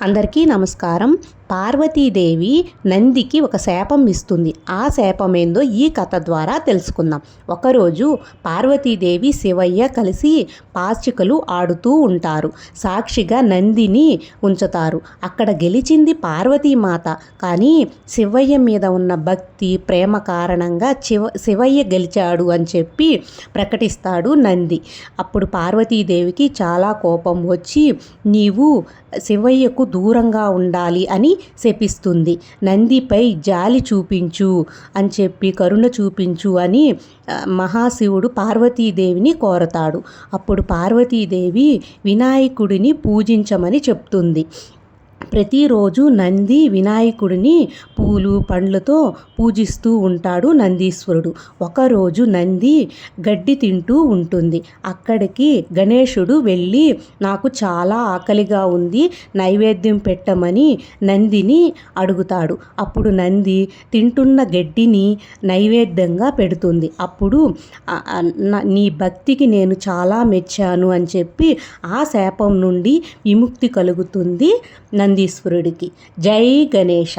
అందరికీ నమస్కారం. పార్వతీదేవి నందికి ఒక శాపం ఇస్తుంది. ఆ శాపం ఏందో ఈ కథ ద్వారా తెలుసుకుందాం. ఒకరోజు పార్వతీదేవి శివయ్య కలిసి పాచికలు ఆడుతూ ఉంటారు. సాక్షిగా నందిని ఉంచుతారు. అక్కడ గెలిచింది పార్వతీమాత. కానీ శివయ్య మీద ఉన్న భక్తి ప్రేమ కారణంగా శివ శివయ్య గెలిచాడు అని చెప్పి ప్రకటిస్తాడు నంది. అప్పుడు పార్వతీదేవికి చాలా కోపం వచ్చి నీవు శివయ్యకు దూరంగా ఉండాలి అని శపిస్తుంది. నందిపై జాలి చూపించు అని చెప్పి కరుణ చూపించు అని మహాశివుడు పార్వతీదేవిని కోరతాడు. అప్పుడు పార్వతీదేవి వినాయకుడిని పూజించమని చెప్తుంది. ప్రతిరోజు నంది వినాయకుడిని పూలు పండ్లతో పూజిస్తూ ఉంటాడు నందీశ్వరుడు. ఒకరోజు నంది గడ్డి తింటూ ఉంటుంది. అక్కడికి గణేశుడు వెళ్ళి నాకు చాలా ఆకలిగా ఉంది నైవేద్యం పెట్టమని నందిని అడుగుతాడు. అప్పుడు నంది తింటున్న గడ్డిని నైవేద్యంగా పెడుతుంది. అప్పుడు నీ భక్తికి నేను చాలా మెచ్చాను అని చెప్పి ఆ శాపం నుండి విముక్తి కలుగుతుంది నంది నందీశ్వరుడికి. జై గణేష